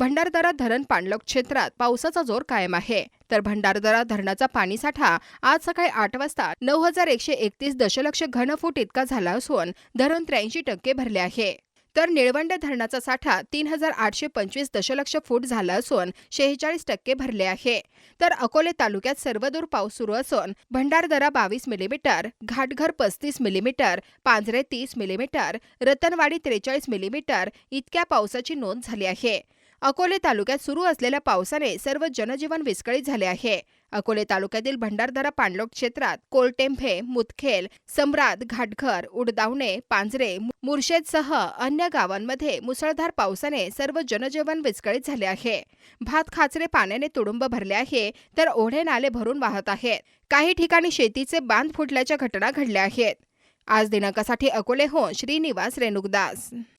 भंडारदरा धरण पाणलोक क्षेत्रात पावसाचा जोर कायम आहे. तर भंडारदरा धरणाचा पाणीसाठा आज सकाळी आठ वाजता नऊ हजार एकशे एकतीस दशलक्ष घनफूट इतका झाला असून धरण त्र्याऐंशी टक्के भरले आहे. तर निळवंडे धरणाचा साठा तीन हजार आठशे पंचवीस दशलक्ष फूट झाला असून शेहेचाळीस टक्के भरले आहे. तर अकोले तालुक्यात सर्वदूर पाऊस सुरू असून भंडारदरा बावीस मिलीमीटर घाटघर पस्तीस मिलीमीटर पांजरे तीस मिलीमीटर रतनवाडी त्रेचाळीस मिलीमीटर इतक्या पावसाची नोंद झाली आहे. अकोले तालुक्यात सुरू असलेल्या पावसाने सर्व जनजीवन विस्कळीत झाले आहे. अकोले तालुक्यातील भंडारदरा पाणलोट क्षेत्रात कोलटेंभे मुतखेल सम्राट घाटघर उडदावणे पांजरे मुर्शेदसह अन्य गावांमध्ये मुसळधार पावसाने सर्व जनजीवन विस्कळीत झाले आहे. भात खाचरे पाण्याने तुडुंब भरले आहे तर ओढे नाले भरून वाहत आहेत. काही ठिकाणी शेतीचे बांध फुटल्याच्या घटना घडल्या आहेत. आज दिनांकासाठी अकोलेहून श्रीनिवास रेणुकदास